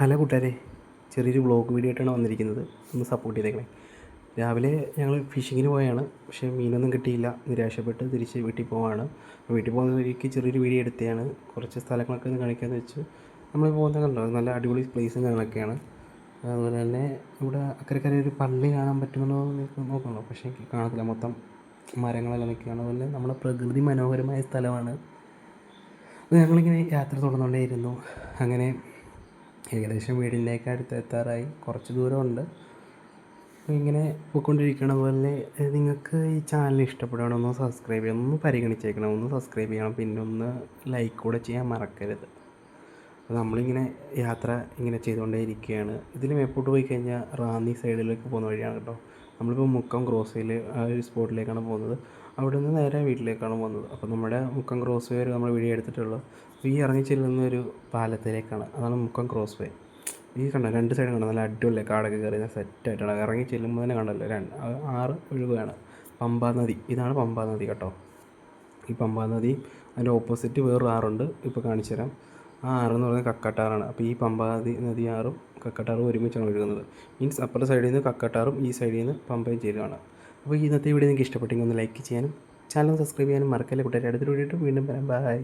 Hello കൂട്ടുകാരെ ചെറിയൊരു blog video ആയിട്ടാണ് വന്നിരിക്കുന്നത്. ഒന്ന് സപ്പോർട്ട് ചെയ്തേക്കണേ. രാവിലെ ഞങ്ങൾ ഫിഷിങ്ങിന് പോയാണ്. പക്ഷേ മീനൊന്നും കിട്ടിയില്ല. നിരാശപ്പെട്ട് തിരിച്ച് വീട്ടിൽ പോവാണ്. വീട്ടിൽ പോകുന്ന വഴിക്ക് ചെറിയൊരു വീഡിയോ എടുത്തതാണ്. കുറച്ച് സ്ഥലങ്ങളൊക്കെ ഒന്ന് കാണിക്കാമെന്ന് വെച്ച് നമ്മൾ പോകുന്നത് കണ്ടോ? നല്ല അടിപൊളി പ്ലേസും കാര്യങ്ങളൊക്കെയാണ്. അതുപോലെ തന്നെ ഇവിടെ അക്കരക്കര ഒരു പള്ളി കാണാൻ പറ്റുന്നുണ്ടോ എന്ന് നോക്കണോ? പക്ഷേ കാണത്തില്ല. മൊത്തം മരങ്ങളെല്ലാം നിൽക്കുകയാണ്. അതുപോലെ നമ്മുടെ പ്രകൃതി മനോഹരമായ സ്ഥലമാണ്. ഞങ്ങളിങ്ങനെ യാത്ര തുടർന്നുകൊണ്ടേയിരുന്നു. അങ്ങനെ ഏകദേശം വീടിന്റെയൊക്കെ അടുത്ത് എത്താറായി. കുറച്ച് ദൂരമുണ്ട്. ഇങ്ങനെ പോയിക്കൊണ്ടിരിക്കണ പോലെ നിങ്ങൾക്ക് ഈ ചാനൽ ഇഷ്ടപ്പെടുകയാണെങ്കിൽ ഒന്ന് സബ്സ്ക്രൈബ് ചെയ്യണം ഒന്ന് പരിഗണിച്ചേക്കണം ഒന്ന് സബ്സ്ക്രൈബ് ചെയ്യണം പിന്നെ ഒന്ന് ലൈക്ക് കൂടെ ചെയ്യാൻ മറക്കരുത്. നമ്മളിങ്ങനെ യാത്ര ഇങ്ങനെ ചെയ്തുകൊണ്ടേ ഇരിക്കുകയാണ് ഇതിൽ മേപ്പോട്ട് പോയി കഴിഞ്ഞാൽ റാന്നി സൈഡിലേക്ക് പോകുന്ന വഴിയാണ് കേട്ടോ. നമ്മളിപ്പോൾ മുക്കം ക്രോസ് വേയിൽ ആ ഒരു സ്പോട്ടിലേക്കാണ് പോകുന്നത്. അവിടെ നിന്ന് നേരെ വീട്ടിലേക്കാണ് പോകുന്നത്. അപ്പോൾ നമ്മുടെ മുക്കം ക്രോസ് വേ വരെ നമ്മൾ വീഡിയോ എടുത്തിട്ടുള്ളത് അപ്പോൾ ഈ ഇറങ്ങി ചെല്ലുന്ന ഒരു പാലത്തിലേക്കാണ്. അതാണ് മുക്കം ക്രോസ് വേ ഈ കണ്ടോ രണ്ട് സൈഡും കണ്ടോ? നല്ല അടിപൊളി കാടൊക്കെ കയറി സെറ്റായിട്ടാണ്. ഇറങ്ങി ചെല്ലുമ്പോൾ തന്നെ കണ്ടല്ലോ രണ്ട് ആറ് ഒഴുകുകയാണ്. പമ്പാ നദി. ഇതാണ് പമ്പാ നദി കേട്ടോ. ഈ പമ്പാ നദി അതിന്റെ ഓപ്പോസിറ്റ് വേറൊരു ആറുണ്ട്. ഇപ്പോൾ കാണിച്ചു തരാം ആ ആറെന്ന് പറയുന്നത് കക്കട്ടാറാണ്. അപ്പോൾ ഈ പമ്പാതി നദി നദി ആറും കക്കട്ടാറും ഒരുമിച്ചാണ് ഒഴുകുന്നത്. മീൻസ് അപ്പുറത്തെ സൈഡിൽ നിന്ന് കക്കട്ടാറും ഈ സൈഡിൽ നിന്ന് പമ്പയും ചേരുകയാണ് അപ്പോൾ ഇന്നത്തെ വീഡിയോ നിങ്ങൾക്ക് ഇഷ്ടപ്പെട്ടെങ്കിൽ ഒന്ന് ലൈക്ക് ചെയ്യാനും ചാനൽ സബ്സ്ക്രൈബ് ചെയ്യാനും മറക്കല്ലേ കൂട്ടുകാരെ അടുത്തൊരു വീഡിയോ വീണ്ടും വരാം. ബൈ